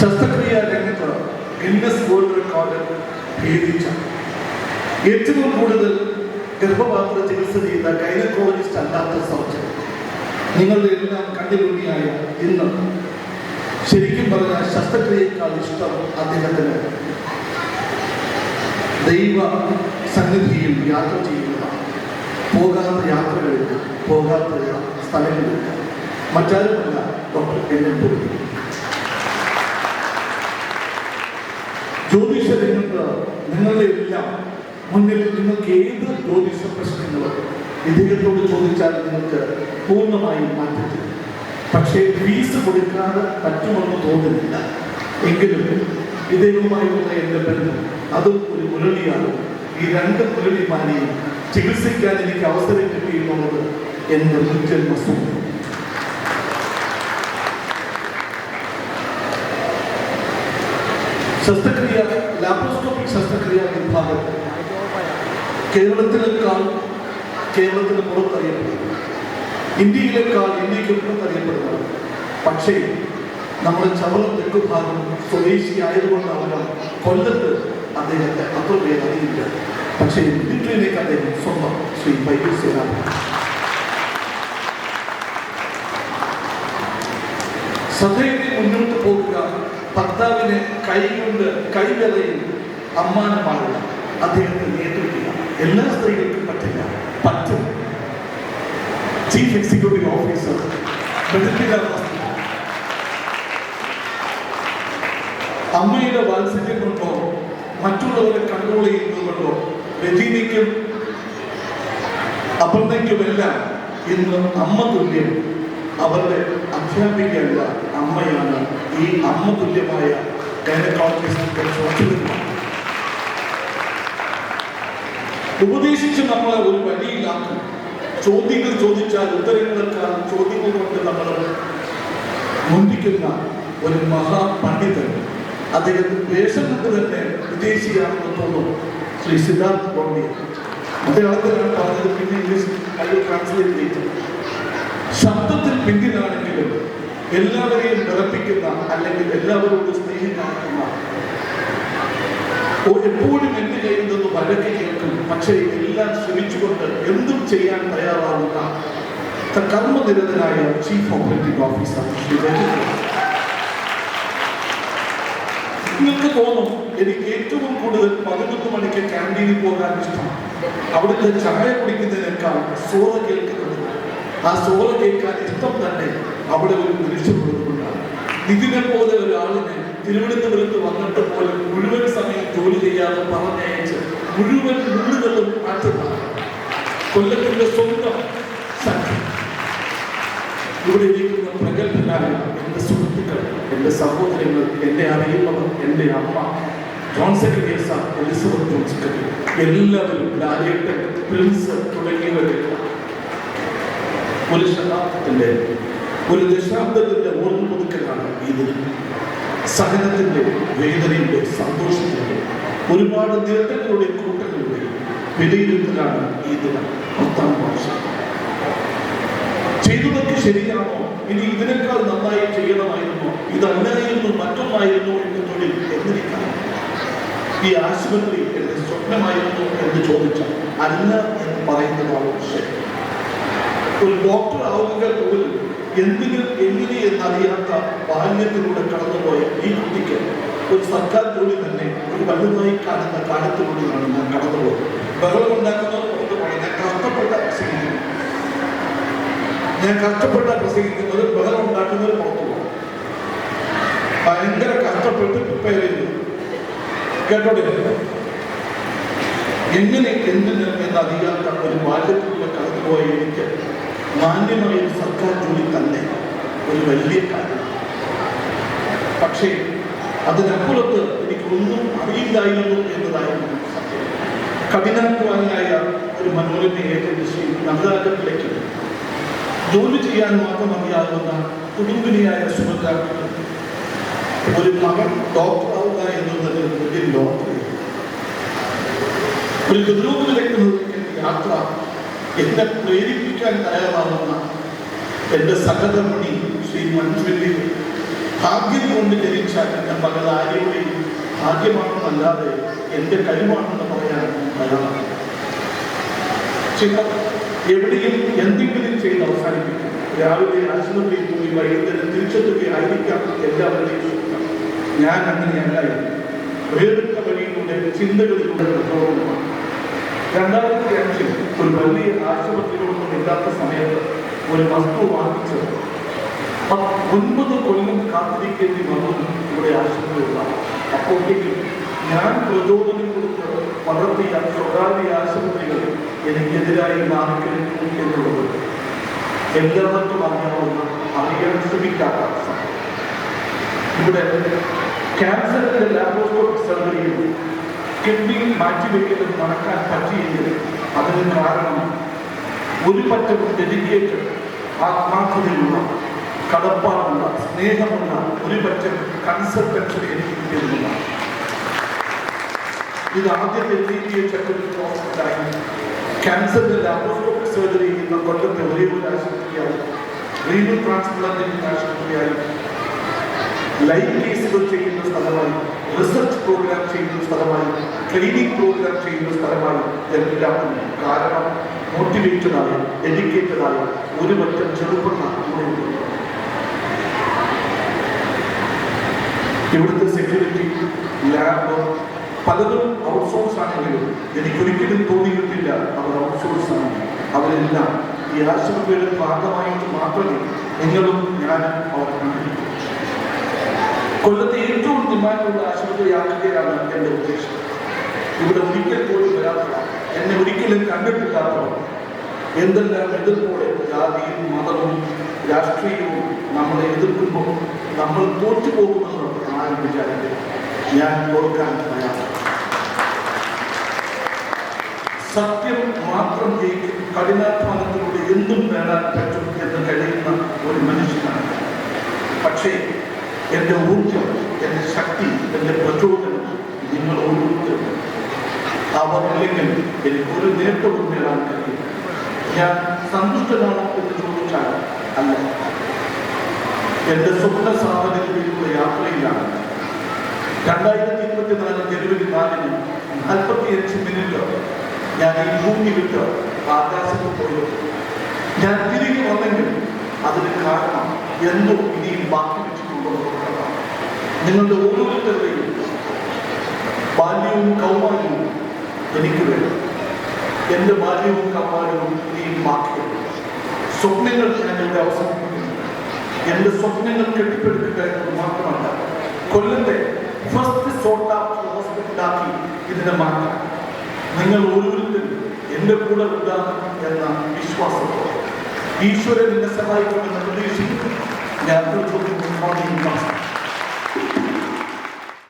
ശസ്ത്രക്രിയ രംഗത്ത് Guinness world record ഭേദിച്ച. ഏറ്റവും കൂടുതൽ ഗർഭപാത്ര ചികിത്സ ചെയ്ത ഗൈനക്കോളജിസ്റ്റ് അല്ലാത്ത സർജൻ നിങ്ങളുടെ എല്ലാം കണ്ടിലുണ്ണിയായ ഇന്ന് ശരിക്കും പറഞ്ഞാൽ ശസ്ത്രക്രിയേക്കാൾ ഇഷ്ടം അദ്ദേഹത്തിന്. ദൈവ സന്നിധിയിൽ യാത്ര ചെയ്യുക പോകാത്ത യാത്രകളിൽ പോകാത്ത സ്ഥലങ്ങളിൽ. മറ്റാരുമല്ല ഡോക്ടർ എന്നെ എം ജ്യോതിഷ രംഗത്ത് നിങ്ങളുടെ എല്ലാം മുന്നിൽ നിങ്ങൾക്ക് ഏത് ജ്യോതിഷ പ്രശ്നങ്ങളും ഇദ്ദേഹത്തോട് ചോദിച്ചാൽ നിങ്ങൾക്ക് പൂർണമായും മാറ്റത്തില്ല പക്ഷേ ഫീസ് കൊടുക്കാതെ പറ്റുമെന്ന് തോന്നുന്നില്ല. എങ്കിലും ഇദ്ദേഹവുമായുള്ള എന്റെ ബന്ധം അതും ഒരു മുരളിയാണ്. ഈ രണ്ട് മുരളിമാരെയും ചികിത്സിക്കാൻ എനിക്ക് അവസരം കിട്ടിയെന്നുള്ളത് എന്റെ മുൻജന്മ സുഖം ശസ്ത്രക്രിയ ലാപ്രോസ്കോപ്പിക് ശസ്ത്രക്രിയ വിഭാഗം കേരളത്തിലേക്കാൾ കേരളത്തിന് പുറത്തറിയപ്പെടുന്നു. ഇന്ത്യയിലേക്കാൾ ഇന്ത്യയ്ക്ക് പുറത്തറിയപ്പെടുന്നു. പക്ഷേ നമ്മുടെ ചവറ തെക്കു ഭാഗം സ്വദേശിയായതുകൊണ്ടാവണം കൊല്ലത്ത് അദ്ദേഹത്തെ അത്ര പേര് അറിയില്ല. പക്ഷേ മിലിറ്ററിയിലേക്ക് അദ്ദേഹം സ്വന്തം ശ്രീ ബൈബിൾ സേനാപതി. പോകുക ഭർത്താവിനെ കൈകൊണ്ട് കൈവിറയിൽ അമ്മാനമാകുക അദ്ദേഹത്തെ നിയന്ത്രിക്കുക എല്ലാ സ്ത്രീകൾക്കും പറ്റില്ല. പറ്റും. ചീഫ് എക്സിക്യൂട്ടീവ് ഓഫീസർ അമ്മയുടെ വാത്സല്യം കൊണ്ടോ മറ്റുള്ളവരെ കൺട്രോൾ ചെയ്യുന്നത് കൊണ്ടോ രജീനിക്കും അപർണയ്ക്കുമെല്ലാം ഇന്ന് അമ്മ തുല്യം. അവരുടെ അധ്യാപികയല്ല അമ്മയാണ് ഈ അമ്മ തുല്യമായ ഉപദേശിച്ച് നമ്മളെ ഒരു വഴിയിലാക്കും ചോദ്യങ്ങൾ ചോദിച്ചാൽ ഉത്തരങ്ങളെക്കാൾ ചോദ്യങ്ങൾ കൊണ്ട് നമ്മൾ മുന്തിക്കുന്ന ഒരു മഹാപണ്ഡിതൻ. അദ്ദേഹത്തിന് വേഷം കൊണ്ട് തന്നെ വിദേശിയാണെന്ന് തോന്നുന്നു. ശ്രീ സിദ്ധാർത്ഥ് ബോംബെ അദ്ദേഹത്തിനാണ് പറഞ്ഞത് പിന്നെ ഇംഗ്ലീഷ് ട്രാൻസ്ലേറ്റ് ചെയ്തു. ശബ്ദത്തിൽ പിന്നിലാണെങ്കിലും എല്ലാവരെയും വിറപ്പിക്കുന്ന അല്ലെങ്കിൽ എല്ലാവരോടും സ്നേഹം കാണിക്കുന്ന എപ്പോഴും എന്ത് ചെയ്യുന്നതെന്ന് വഴക്ക് കേൾക്കും. പക്ഷേ എല്ലാം ശ്രമിച്ചുകൊണ്ട് എന്തും ചെയ്യാൻ തയ്യാറാവുന്ന കർമ്മനിരതനായ ചീഫ് ഓപ്പറേറ്റിംഗ് ഓഫീസർ നിങ്ങൾക്ക് തോന്നും എനിക്ക് ഏറ്റവും കൂടുതൽ പതിനൊന്ന് മണിക്ക് ക്യാന്റീനിൽ പോകാൻ ഇഷ്ടം. അവിടുത്തെ ചായ കുടിക്കുന്നതിനേക്കാൾ സോറ കേൾക്കുന്നത്. ആ സോറ കേൾക്കാൻ ഇഷ്ടം തന്നെ അവിടെ ഒരു മനുഷ്യനുള്ളതുകൊണ്ടാണ് ഇതിനെ പോലെ ഒരാളിനെ തിരുവനന്തപുരത്ത് വന്നിട്ട് പോലും മുഴുവൻ സമയം ജോലി ചെയ്യാതെ പറഞ്ഞയച്ച് മുഴുവൻ മുള്ളുകളും മാറ്റുന്ന കൊല്ലത്തിന്റെ സ്വന്തം ഇവിടെ ഇരിക്കുന്ന പ്രഗത്ഭനായ എന്റെ സുഹൃത്തുക്കൾ എന്റെ സഹോദരങ്ങൾ എന്റെ അറിയുന്നവർ എന്റെ അമ്മ John secretary sir Elizabeth John എല്ലാവരും ലാലേട്ടൻ പ്രിൻസ് തുടങ്ങിയവരെല്ലാം ഒരു ഒരു ദശാബ്ദത്തിന്റെ ഓർമ്മ പുതുക്കലാണ് ദിനം. സഹനത്തിന്റെ വേദനയുടെ സന്തോഷത്തിന്റെ ഒരുപാട് നേട്ടങ്ങളുടെ കൂട്ടങ്ങളുടെ വിലയിരുത്തലാണ് ഈ ദിനം പത്താം വർഷം. ചെയ്തതൊക്കെ ശരിയാണോ? ഇനി ഇതിനേക്കാൾ നന്നായി ചെയ്യണമായിരുന്നോ? ഇതല്ലായിരുന്നു മറ്റൊന്നായിരുന്നു എന്നതൊഴിൽ എന്നിരിക്കണം ഈ ആശുപത്രി എന്റെ സ്വപ്നമായിരുന്നു എന്ന് ചോദിച്ചാൽ അല്ല എന്ന് പറയുന്നതാണ് ശരി. ഒരു ഡോക്ടർ ആവുക പോലും എന്തിനും എങ്ങനെ എന്നറിയാത്ത ബാല്യത്തിലൂടെ കടന്നുപോയ ഈ കുട്ടിക്ക് ഒരു സർക്കാർ ജോലി തന്നെ ഒരു വലുതായി കാണുന്ന കാലത്തിലൂടെയാണ് ഞാൻ കടന്നുപോയത്. ബഹളം ഉണ്ടാക്കുന്നവർ വളരെ കഷ്ടപ്പെട്ട പ്രസംഗിക്കുന്നു. ഞാൻ കഷ്ടപ്പെട്ട പ്രസംഗിക്കുന്നത് ബഹളം ഉണ്ടാക്കുന്നവർ പുറത്തു പോകും. ഭയങ്കര കഷ്ടപ്പെട്ട് പ്രിപ്പയർ ചെയ്തു. കേട്ടോടെ എങ്ങനെ എന്ന് എന്നറിയാത്ത ഒരു ബാല്യത്തിലൂടെ കടന്നുപോയ എനിക്ക് മാന്യമായ ഒരു സർക്കാർ ജോലി തന്നെ ഒരു വലിയ കാര്യം. പക്ഷേ അതിനപ്പുറത്ത് എനിക്കൊന്നും അറിയില്ലായിരുന്നു എന്നതായിരുന്നു സത്യം. കഠിനാധ്വാനിയായ ഒരു മനോരമ ഏജന്റ് ശ്രീ നടരാജത്തിലേക്ക് ജോലി ചെയ്യാൻ മാത്രം അറിയാവുന്ന കുടുംബിനിയായ സുഹൃത്താക്കൾ ഒരു മകൻ ഡോക്ടറാവുക എന്നുള്ളത് വലിയ ലോട്ടറി. ഒരു ഗുരുവിലേക്ക് യാത്ര എന്നെ പ്രേരിപ്പിക്കാൻ തയ്യാറാവുന്ന എന്റെ സഹധർമ്മിണി ശ്രീ മഞ്ജുവിന്റെ ഭാഗ്യം കൊണ്ട് ജനിച്ച എന്റെ മകൾ ആര്യയുടെയും ഭാഗ്യമാണെന്നല്ലാതെ എന്റെ കഴിവാണെന്ന് പറയാൻ തയ്യാറാണ്. ചിലർ എവിടെയും എന്തെങ്കിലും ചെയ്ത് അവസാനിപ്പിക്കും. രാവിലെ ആശുപത്രിയിൽ പോയി വൈകുന്നേരം തിരിച്ചെത്തുകയായിരിക്കാം എല്ലാവരുടെയും ഞാൻ അങ്ങനെയല്ല വേറിട്ട വഴിയിലൂടെ ചിന്തകളിലൂടെ പ്രചോദനമാണ് രണ്ടായിരത്തി അഞ്ചിൽ ഒരു വലിയ ആശുപത്രികളൊന്നും ഇല്ലാത്ത സമയത്ത് ഒരു വസ്തു വാങ്ങിച്ചത് ഒൻപത് കൊല്ലം കാത്തിരിക്കേണ്ടി വന്നു ഇവിടെ ആശുപത്രിയുള്ള അപ്പോഴേക്കും ഞാൻ പ്രചോദനം കൊടുത്ത് വളർത്തിയ സ്വകാര്യ ആശുപത്രികൾ എനിക്കെതിരായി മാറിക്കഴിഞ്ഞു എന്നുള്ളത് എല്ലാവർക്കും അറിയാവുന്ന അറിയാൻ ശ്രമിക്കാത്ത ഇവിടെ ക്യാൻസറിന്റെ ലാബോറട്ടറി സർജറിയിൽ കിഡ്നി മാറ്റിവെക്കലും നടക്കാൻ പറ്റിയെങ്കിൽ അതിന് കാരണം ഒരു പറ്റം ഡെഡിക്കേറ്റഡ് ആത്മാർത്ഥതയുള്ള കടപ്പാടുള്ള സ്നേഹമുള്ള ഒരു പറ്റം കൺസൾട്ടൻസ് എനിക്ക് കിട്ടിയതില്ല ഇത് ആദ്യത്തെ ഡി ചക്രവർത്തി ഹോസ്പിറ്റലായി ക്യാൻസറിന്റെ ലാബോറട്ടറി സർജറി എന്ന കൊല്ലത്തെ ഒരേ ഒരു ആശുപത്രിയായി റീനൽ ട്രാൻസ്പ്ലാന്റിംഗ് ആശുപത്രിയായി. ലൈഫ് കേസുകൾ ചെയ്യുന്ന സ്ഥലമായി റിസർച്ച് പ്രോഗ്രാം ചെയ്യുന്ന സ്ഥലമായി ട്രെയിനിങ് പ്രോഗ്രാം ചെയ്യുന്ന സ്ഥലമായി എല്ലാം കാരണം മോട്ടിവേറ്റഡായ എഡ്യൂക്കേറ്റഡായ ഒരു പറ്റം ചെറുപ്പക്കാർ ഇവിടെ ഇവിടുത്തെ സെക്യൂരിറ്റി ലാബ് പലതും ഔട്ട്സോഴ്സ് ആണെങ്കിലും എനിക്കൊരിക്കലും തോന്നിയിട്ടില്ല അവർ ഔട്ട്സോഴ്സ് ആണ്. അവരെല്ലാം ഈ ആശുപത്രിയുടെ ഭാഗമായിട്ട് മാത്രമേ നിങ്ങളും ഞാനും അവർ കൊല്ലത്തെ ഡിമാൻഡുള്ള ആശുപത്രിയാക്കുകയാണ് എന്റെ ഉദ്ദേശം. ഇവിടെ ഒരിക്കൽ പോലും വരാത്ത എന്നെ ഒരിക്കലും കണ്ടിട്ടില്ലാത്തവർ എന്തെല്ലാം എതിർപ്പോടെ ജാതിയും മതവും രാഷ്ട്രീയവും നമ്മളെ എതിർക്കുമ്പോൾ നമ്മൾ തോറ്റു പോകുമെന്ന് ആരും വിചാരിക്കും ഞാൻ തോൽക്കാൻ തയ്യാറാണ്. സത്യം മാത്രം ജയിക്കും കഠിനാധ്വാനത്തിലൂടെ എന്തും നേടാൻ പറ്റും എന്ന് കഴിയുന്ന ഒരു മനുഷ്യനാണ്. പക്ഷേ എന്റെ ഊർജം എന്റെ ശക്തി എന്റെ പ്രചോദനം നിങ്ങൾ ഓരോരുത്തരും അവർ ഇല്ലെങ്കിൽ എനിക്ക് ഒരു നേട്ടവും നേടാൻ കഴിയും ഞാൻ സന്തുഷ്ടനാണോ എന്ന് ചോദിച്ചാൽ അല്ല. എന്റെ സ്വപ്ന സാധനങ്ങളിലുള്ള യാത്രയിലാണ്. രണ്ടായിരത്തി ഇരുപത്തിനാല് ജനുവരി നാലിന് നാൽപ്പത്തിയഞ്ച് മിനിറ്റ് ഞാൻ ഈ ഭൂമി വിട്ട് ആകാശത്ത് പോയി. ഞാൻ തിരികെ വന്നെങ്കിൽ അതിന് കാരണം എന്തോ ഇനിയും ബാക്കി വെച്ചിട്ടുണ്ടെന്നുള്ളതാണ് നിങ്ങളുടെ ഓരോരുത്തരുടെയും ബാല്യവും കൗമാരവും എനിക്ക് വേണം. എന്റെ ബാല്യവും കൗമാരവും ഇനിയും ബാക്കിയുണ്ട് സ്വപ്നങ്ങൾ ഞാൻ ഇവിടെ അവസാനിപ്പിക്കുന്നു. എന്റെ സ്വപ്നങ്ങൾ കെട്ടിപ്പടുക്കുക എന്നത് മാത്രമല്ല കൊല്ലത്തെ ഫസ്റ്റ് സോട്ട് ഔട്ട് ഹോസ്പിറ്റലാക്കി ഇതിനെ മാറ്റാം. നിങ്ങൾ ഓരോരുത്തരും എന്റെ കൂടെ ഉണ്ടാകും എന്ന വിശ്വാസത്തോടെ ഈശ്വരൻ എന്നെ സഹായിക്കുമെന്ന് പ്രതീക്ഷിക്കുന്നു. There are good looking, funny,